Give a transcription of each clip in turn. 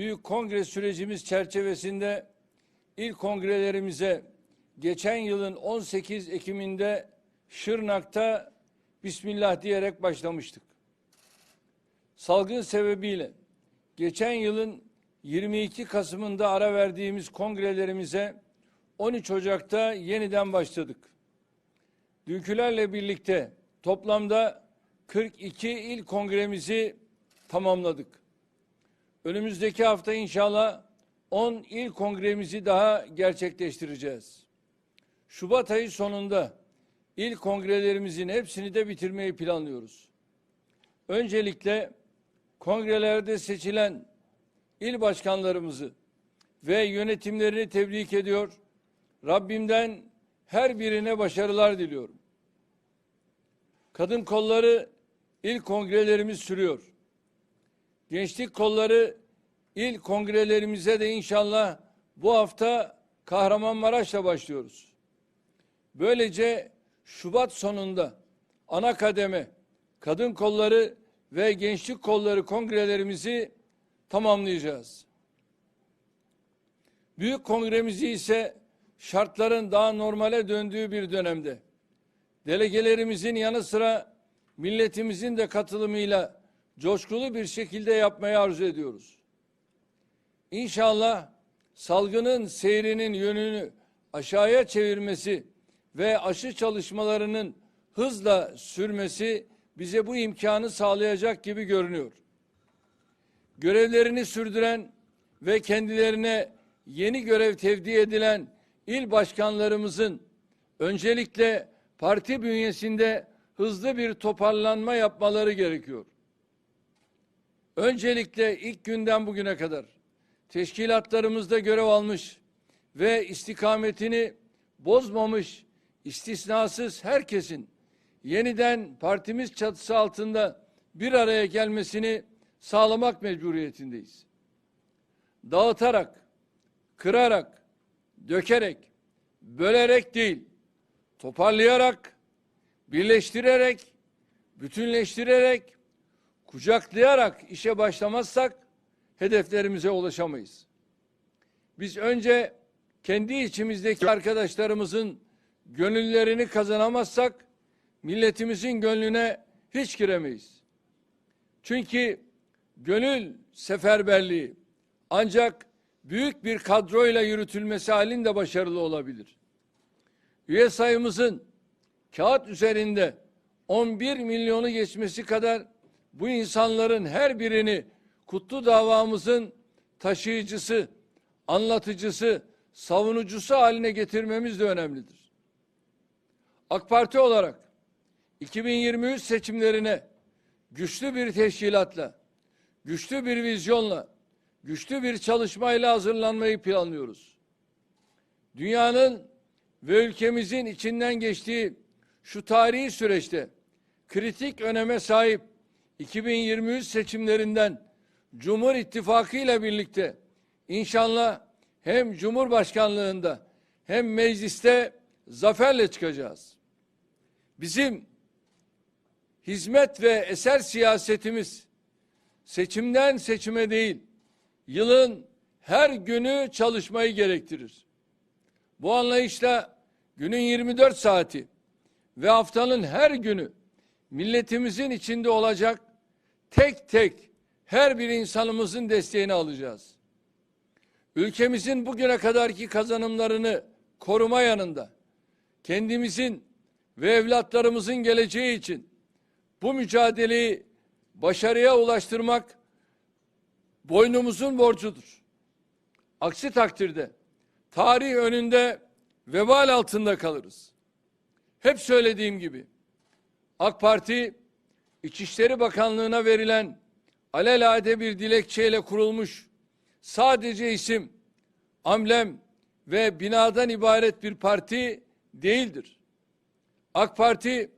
büyük kongre sürecimiz çerçevesinde ilk kongrelerimize geçen yılın 18 Ekim'inde Şırnak'ta Bismillah diyerek başlamıştık. Salgın sebebiyle geçen yılın 22 Kasım'ında ara verdiğimiz kongrelerimize 13 Ocak'ta yeniden başladık. Dünkülerle birlikte toplamda 42 il kongremizi tamamladık. Önümüzdeki hafta inşallah 10 il kongremizi daha gerçekleştireceğiz. Şubat ayı sonunda il kongrelerimizin hepsini de bitirmeyi planlıyoruz. Öncelikle kongrelerde seçilen il başkanlarımızı ve yönetimlerini tebrik ediyor. Rabbimden her birine başarılar diliyorum. Kadın kolları il kongrelerimiz sürüyor. Gençlik kolları il kongrelerimize de inşallah bu hafta Kahramanmaraş'la başlıyoruz. Böylece Şubat sonunda ana kademe kadın kolları ve gençlik kolları kongrelerimizi tamamlayacağız. Büyük kongremizi ise şartların daha normale döndüğü bir dönemde delegelerimizin yanı sıra milletimizin de katılımıyla coşkulu bir şekilde yapmayı arzu ediyoruz. İnşallah salgının seyrinin yönünü aşağıya çevirmesi ve aşı çalışmalarının hızla sürmesi bize bu imkanı sağlayacak gibi görünüyor. Görevlerini sürdüren ve kendilerine yeni görev tevdi edilen il başkanlarımızın öncelikle parti bünyesinde hızlı bir toparlanma yapmaları gerekiyor. Öncelikle ilk günden bugüne kadar teşkilatlarımızda görev almış ve istikametini bozmamış istisnasız herkesin yeniden partimiz çatısı altında bir araya gelmesini sağlamak mecburiyetindeyiz. Dağıtarak, kırarak, dökerek, bölerek değil, toparlayarak, birleştirerek, bütünleştirerek, kucaklayarak işe başlamazsak hedeflerimize ulaşamayız. Biz önce kendi içimizdeki arkadaşlarımızın gönüllerini kazanamazsak milletimizin gönlüne hiç giremeyiz. Çünkü gönül seferberliği ancak büyük bir kadroyla yürütülmesi halinde başarılı olabilir. Üye sayımızın kağıt üzerinde 11 milyonu geçmesi kadar bu insanların her birini kutlu davamızın taşıyıcısı, anlatıcısı, savunucusu haline getirmemiz de önemlidir. AK Parti olarak 2023 seçimlerine güçlü bir teşkilatla, güçlü bir vizyonla, güçlü bir çalışmayla hazırlanmayı planlıyoruz. Dünyanın ve ülkemizin içinden geçtiği şu tarihi süreçte kritik öneme sahip 2023 seçimlerinden Cumhur İttifakı ile birlikte inşallah hem Cumhurbaşkanlığında hem mecliste zaferle çıkacağız. Bizim hizmet ve eser siyasetimiz seçimden seçime değil, yılın her günü çalışmayı gerektirir. Bu anlayışla günün 24 saati ve haftanın her günü milletimizin içinde olacak tek tek her bir insanımızın desteğini alacağız. Ülkemizin bugüne kadarki kazanımlarını koruma yanında kendimizin ve evlatlarımızın geleceği için bu mücadeleyi başarıya ulaştırmak boynumuzun borcudur. Aksi takdirde tarih önünde vebal altında kalırız. Hep söylediğim gibi AK Parti İçişleri Bakanlığı'na verilen alelade bir dilekçeyle kurulmuş sadece isim, amblem ve binadan ibaret bir parti değildir. AK Parti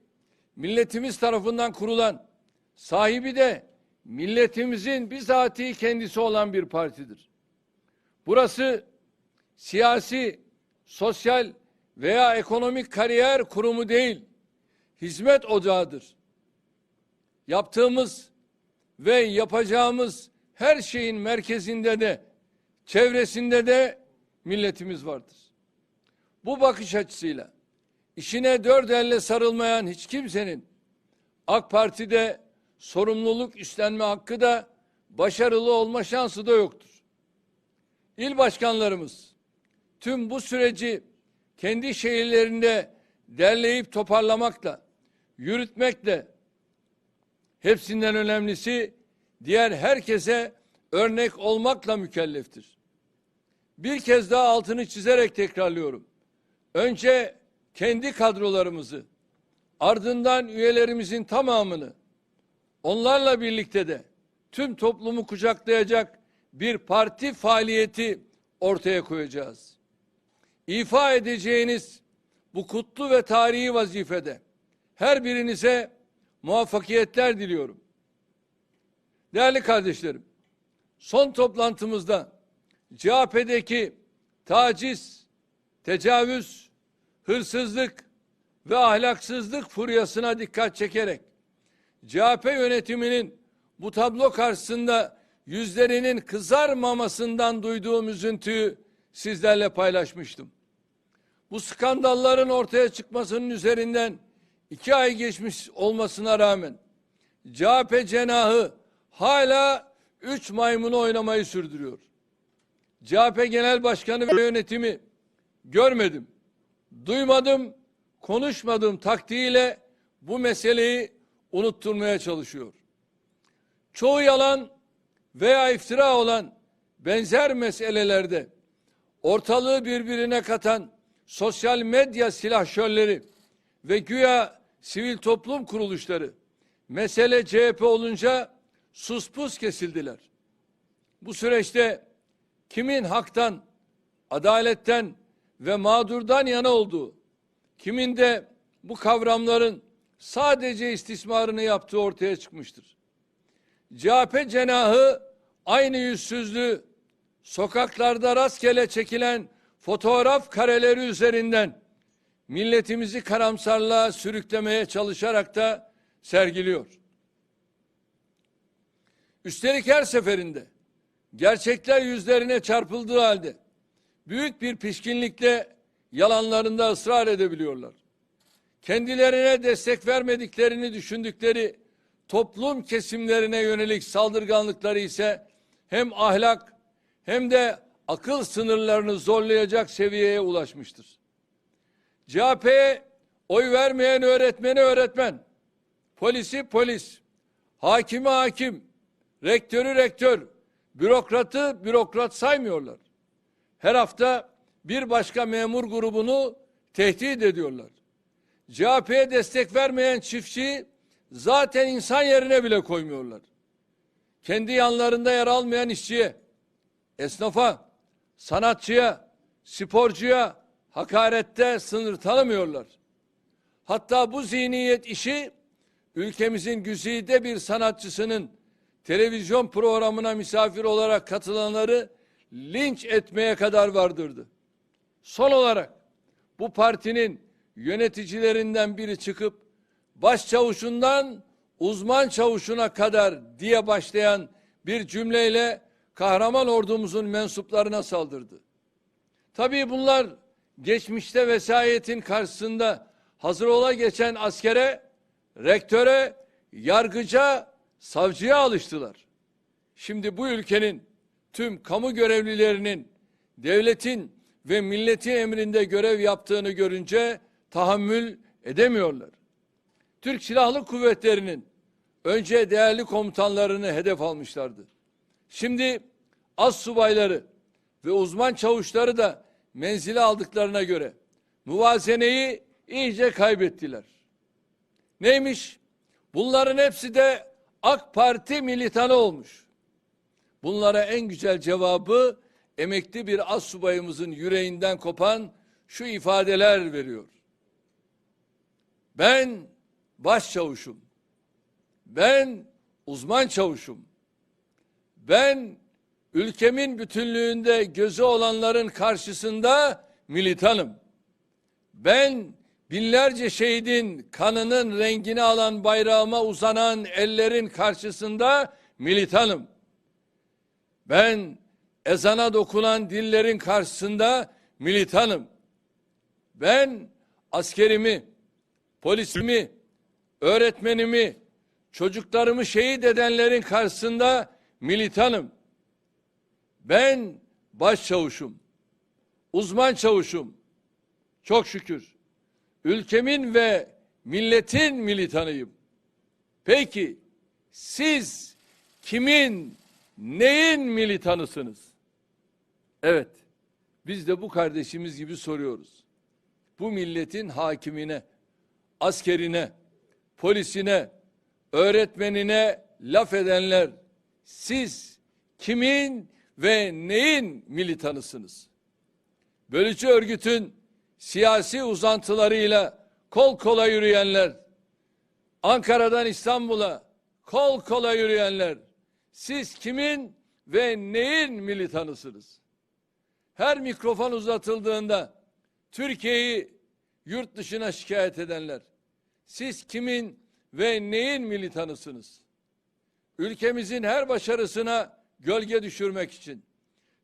milletimiz tarafından kurulan sahibi de milletimizin bizatihi kendisi olan bir partidir. Burası siyasi, sosyal veya ekonomik kariyer kurumu değil, hizmet ocağıdır. Yaptığımız ve yapacağımız her şeyin merkezinde de çevresinde de milletimiz vardır. Bu bakış açısıyla işine dört elle sarılmayan hiç kimsenin AK Parti'de sorumluluk üstlenme hakkı da başarılı olma şansı da yoktur. İl başkanlarımız tüm bu süreci kendi şehirlerinde derleyip toparlamakla, yürütmekle hepsinden önemlisi diğer herkese örnek olmakla mükelleftir. Bir kez daha altını çizerek tekrarlıyorum. Önce kendi kadrolarımızı, ardından üyelerimizin tamamını, onlarla birlikte de tüm toplumu kucaklayacak bir parti faaliyeti ortaya koyacağız. İfa edeceğiniz bu kutlu ve tarihi vazifede her birinize muvaffakiyetler diliyorum. Değerli kardeşlerim, son toplantımızda CHP'deki taciz, tecavüz, hırsızlık ve ahlaksızlık furyasına dikkat çekerek CHP yönetiminin bu tablo karşısında yüzlerinin kızarmamasından duyduğum üzüntüyü sizlerle paylaşmıştım. Bu skandalların ortaya çıkmasının üzerinden iki ay geçmiş olmasına rağmen CHP cenahı hala üç maymunu oynamayı sürdürüyor. CHP Genel Başkanı ve yönetimi görmedim, duymadım, konuşmadım taktiğiyle bu meseleyi unutturmaya çalışıyor. Çoğu yalan veya iftira olan benzer meselelerde ortalığı birbirine katan sosyal medya silahşörleri ve güya sivil toplum kuruluşları mesele CHP olunca suspus kesildiler. Bu süreçte kimin haktan, adaletten ve mağdurdan yana olduğu, kimin de bu kavramların sadece istismarını yaptığı ortaya çıkmıştır. CHP cenahı aynı yüzsüzlüğü sokaklarda rastgele çekilen fotoğraf kareleri üzerinden milletimizi karamsarlığa sürüklemeye çalışarak da sergiliyor. Üstelik her seferinde gerçekler yüzlerine çarpıldığı halde büyük bir pişkinlikle yalanlarında ısrar edebiliyorlar. Kendilerine destek vermediklerini düşündükleri toplum kesimlerine yönelik saldırganlıkları ise hem ahlak hem de akıl sınırlarını zorlayacak seviyeye ulaşmıştır. CHP'ye oy vermeyen öğretmeni öğretmen, polisi polis, hakimi hakim, rektörü rektör, bürokratı bürokrat saymıyorlar. Her hafta bir başka memur grubunu tehdit ediyorlar. CHP'ye destek vermeyen çiftçi zaten insan yerine bile koymuyorlar. Kendi yanlarında yer almayan işçiye, esnafa, sanatçıya, sporcuya hakarette sınır tanımıyorlar. Hatta bu zihniyet işi ülkemizin güzide bir sanatçısının televizyon programına misafir olarak katılanları linç etmeye kadar vardırdı. Son olarak bu partinin yöneticilerinden biri çıkıp başçavuşundan uzman çavuşuna kadar diye başlayan bir cümleyle kahraman ordumuzun mensuplarına saldırdı. Tabii bunlar geçmişte vesayetin karşısında hazır ola geçen askere, rektöre, yargıca, savcıya alıştılar. Şimdi bu ülkenin tüm kamu görevlilerinin devletin ve milletin emrinde görev yaptığını görünce tahammül edemiyorlar. Türk Silahlı Kuvvetleri'nin önce değerli komutanlarını hedef almışlardı. Şimdi az subayları ve uzman çavuşları da menzile aldıklarına göre muvazeneyi iyice kaybettiler. Neymiş? Bunların hepsi de AK Parti militanı olmuş. Bunlara en güzel cevabı emekli bir az subayımızın yüreğinden kopan şu ifadeler veriyor. Ben başçavuşum. Ben uzman çavuşum. Ben ülkemin bütünlüğünde gözü olanların karşısında militanım. Ben binlerce şehidin kanının rengini alan bayrağıma uzanan ellerin karşısında militanım. Ben ezana dokunan dillerin karşısında militanım. Ben askerimi, polisimi, öğretmenimi, çocuklarımı şehit edenlerin karşısında militanım. Ben başçavuşum, uzman çavuşum. Çok şükür ülkemin ve milletin militanıyım. Peki siz kimin, neyin militanısınız? Evet, biz de bu kardeşimiz gibi soruyoruz. Bu milletin hakimine, askerine, polisine, öğretmenine laf edenler siz kimin ve neyin militanısınız? Bölücü örgütün siyasi uzantılarıyla kol kola yürüyenler, Ankara'dan İstanbul'a kol kola yürüyenler, siz kimin ve neyin militanısınız? Her mikrofon uzatıldığında Türkiye'yi yurt dışına şikayet edenler, siz kimin ve neyin militanısınız? Ülkemizin her başarısına gölge düşürmek için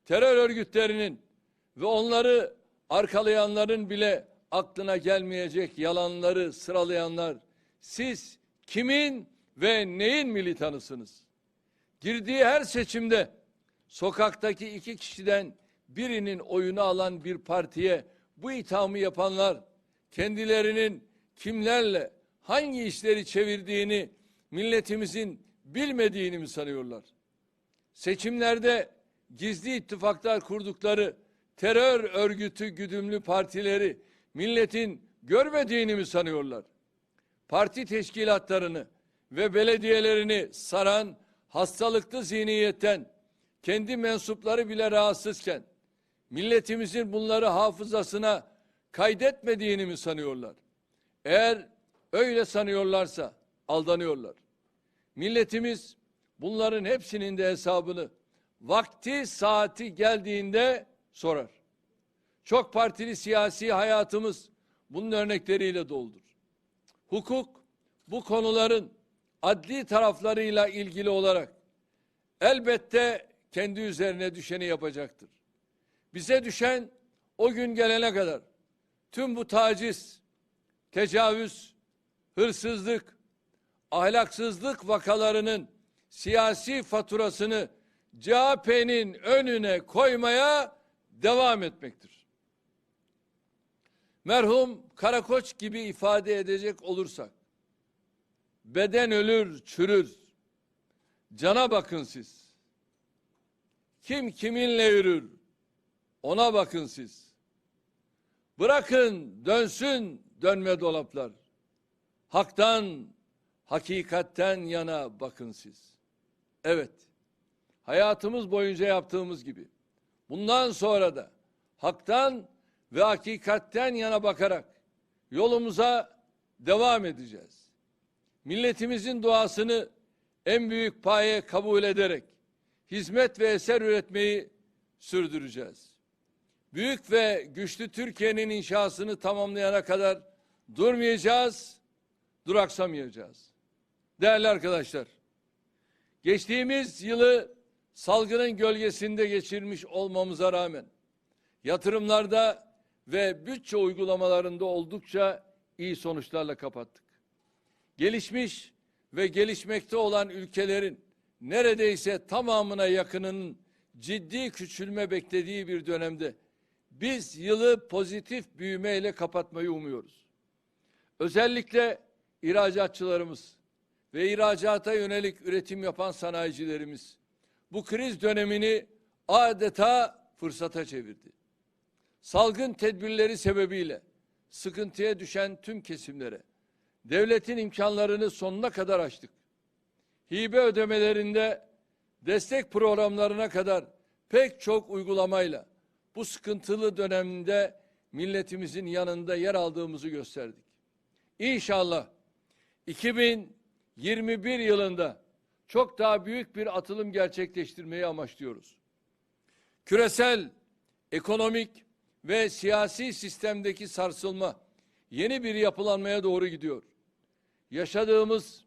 terör örgütlerinin ve onları arkalayanların bile aklına gelmeyecek yalanları sıralayanlar siz kimin ve neyin militanısınız? Girdiği her seçimde sokaktaki iki kişiden birinin oyunu alan bir partiye bu ithamı yapanlar kendilerinin kimlerle hangi işleri çevirdiğini milletimizin bilmediğini mi sanıyorlar? Seçimlerde gizli ittifaklar kurdukları terör örgütü güdümlü partileri milletin görmediğini mi sanıyorlar? Parti teşkilatlarını ve belediyelerini saran hastalıklı zihniyetten kendi mensupları bile rahatsızken milletimizin bunları hafızasına kaydetmediğini mi sanıyorlar? Eğer öyle sanıyorlarsa aldanıyorlar. Milletimiz bunların hepsinin de hesabını vakti saati geldiğinde sorar. Çok partili siyasi hayatımız bunun örnekleriyle doldur. Hukuk bu konuların adli taraflarıyla ilgili olarak elbette kendi üzerine düşeni yapacaktır. Bize düşen o gün gelene kadar tüm bu taciz, tecavüz, hırsızlık, ahlaksızlık vakalarının siyasi faturasını CHP'nin önüne koymaya devam etmektir. Merhum Karakoç gibi ifade edecek olursak, beden ölür, çürür, cana bakın siz. Kim kiminle yürür, ona bakın siz. Bırakın dönsün dönme dolaplar. Haktan, hakikatten yana bakın siz. Evet, hayatımız boyunca yaptığımız gibi bundan sonra da haktan ve hakikatten yana bakarak yolumuza devam edeceğiz. Milletimizin duasını en büyük paye kabul ederek hizmet ve eser üretmeyi sürdüreceğiz. Büyük ve güçlü Türkiye'nin inşasını tamamlayana kadar durmayacağız, duraksamayacağız. Değerli arkadaşlar, geçtiğimiz yılı salgının gölgesinde geçirmiş olmamıza rağmen yatırımlarda ve bütçe uygulamalarında oldukça iyi sonuçlarla kapattık. Gelişmiş ve gelişmekte olan ülkelerin neredeyse tamamına yakınının ciddi küçülme beklediği bir dönemde biz yılı pozitif büyümeyle kapatmayı umuyoruz. Özellikle ihracatçılarımız ve ihracata yönelik üretim yapan sanayicilerimiz bu kriz dönemini adeta fırsata çevirdi. Salgın tedbirleri sebebiyle sıkıntıya düşen tüm kesimlere devletin imkanlarını sonuna kadar açtık. Hibe ödemelerinde destek programlarına kadar pek çok uygulamayla bu sıkıntılı dönemde milletimizin yanında yer aldığımızı gösterdik. İnşallah 2021 yılında çok daha büyük bir atılım gerçekleştirmeyi amaçlıyoruz. Küresel, ekonomik ve siyasi sistemdeki sarsılma yeni bir yapılanmaya doğru gidiyor. Yaşadığımız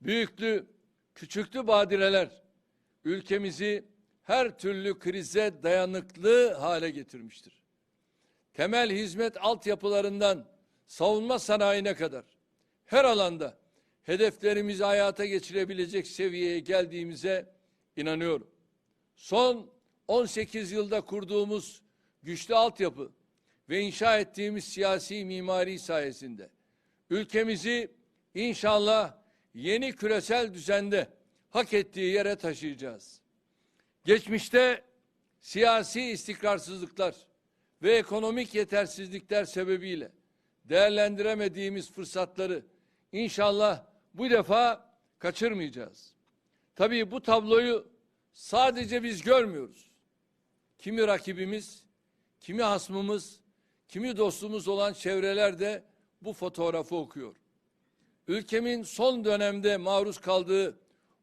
büyüklü, küçüklü badireler ülkemizi her türlü krize dayanıklı hale getirmiştir. Temel hizmet altyapılarından savunma sanayine kadar her alanda hedeflerimizi hayata geçirebilecek seviyeye geldiğimize inanıyorum. Son 18 yılda kurduğumuz güçlü altyapı ve inşa ettiğimiz siyasi mimari sayesinde ülkemizi inşallah yeni küresel düzende hak ettiği yere taşıyacağız. Geçmişte siyasi istikrarsızlıklar ve ekonomik yetersizlikler sebebiyle değerlendiremediğimiz fırsatları inşallah bu defa kaçırmayacağız. Tabii bu tabloyu sadece biz görmüyoruz. Kimi rakibimiz, kimi hasmımız, kimi dostumuz olan çevreler de bu fotoğrafı okuyor. Ülkemin son dönemde maruz kaldığı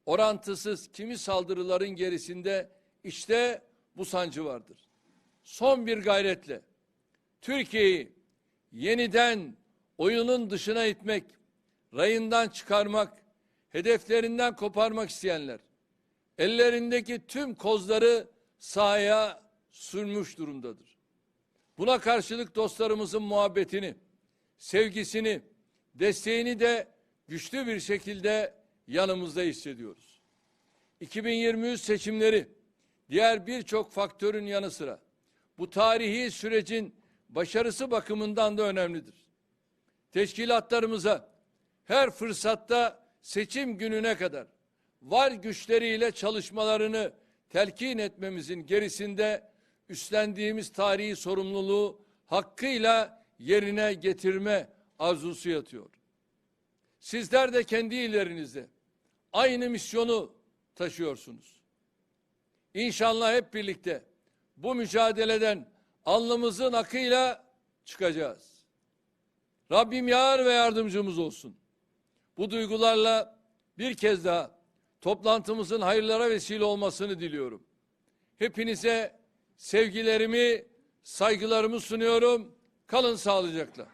orantısız kimi saldırıların gerisinde işte bu sancı vardır. Son bir gayretle Türkiye'yi yeniden oyunun dışına itmek, rayından çıkarmak, hedeflerinden koparmak isteyenler ellerindeki tüm kozları sahaya sürmüş durumdadır. Buna karşılık dostlarımızın muhabbetini, sevgisini, desteğini de güçlü bir şekilde yanımızda hissediyoruz. 2023 seçimleri diğer birçok faktörün yanı sıra bu tarihi sürecin başarısı bakımından da önemlidir. Teşkilatlarımıza her fırsatta seçim gününe kadar var güçleriyle çalışmalarını telkin etmemizin gerisinde üstlendiğimiz tarihi sorumluluğu hakkıyla yerine getirme arzusu yatıyor. Sizler de kendi illerinizde aynı misyonu taşıyorsunuz. İnşallah hep birlikte bu mücadeleden alnımızın akıyla çıkacağız. Rabbim yar ve yardımcımız olsun. Bu duygularla bir kez daha toplantımızın hayırlara vesile olmasını diliyorum. Hepinize sevgilerimi, saygılarımı sunuyorum. Kalın sağlıcakla.